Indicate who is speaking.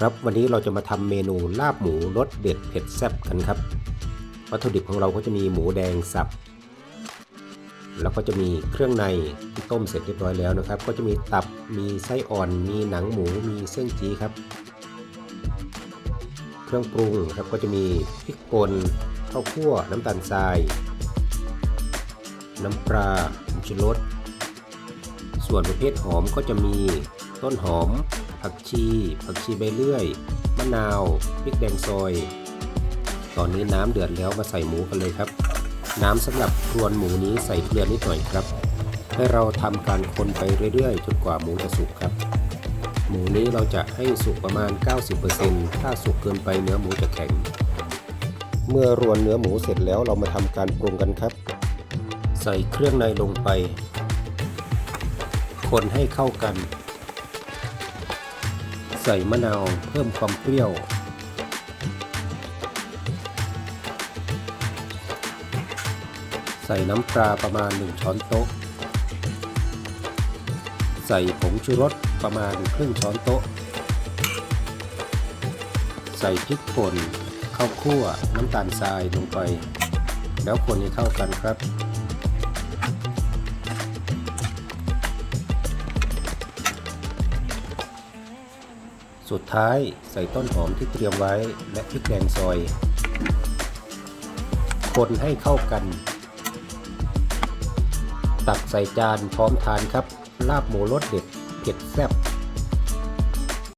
Speaker 1: ครับวันนี้เราจะมาทำเมนูลาบหมูรสเด็ดเผ็ดแซ่บกันครับ วัตถุดิบของเราก็จะมีหมูแดงสับ แล้วก็จะมีเครื่องในที่ต้มเสร็จเรียบร้อยแล้วนะครับ ก็จะมีตับมีไส้อ่อน มีหนังหมูมีเส้นจีครับ เครื่องปรุงครับก็จะมีพริกป่นข้าวคั่วน้ำตาลทราย น้ำปลาผงชูรสส่วนประเภทหอมก็จะมีต้นหอม ผักชี ผักชีใบเลื่อย มะนาว พริกแดงซอย ตอนนี้น้ำเดือดแล้วมาใส่หมูกันเลยครับ น้ำสำหรับรวนหมูนี้ใส่เกลือนิดหน่อยครับ ให้เราทำการคนไปเรื่อยๆจนกว่าหมูจะสุกครับ หมูนี้เราจะให้สุกประมาณ 90%ถ้าสุกเกินไปเนื้อหมูจะแข็ง เมื่อรวนเนื้อหมูเสร็จแล้วเรามาทำการปรุงกันครับ ใส่เครื่องในลงไป คนให้เข้ากัน ใส่มะนาวเพิ่มความเปรี้ยว ใส่น้ำปลาประมาณ 1 ช้อนโต๊ะ ใส่ผงชูรสประมาณครึ่งช้อนโต๊ะ ใส่พริกป่นข้าวคั่วน้ำตาลทรายลงไป แล้วคนให้เข้ากันครับ สุดท้ายใส่ต้นหอมที่เตรียมไว้และพริกแกงซอย คนให้เข้ากัน ตักใส่จานพร้อมทานครับ ลาบหมูรสเด็ดเผ็ดแซ่บ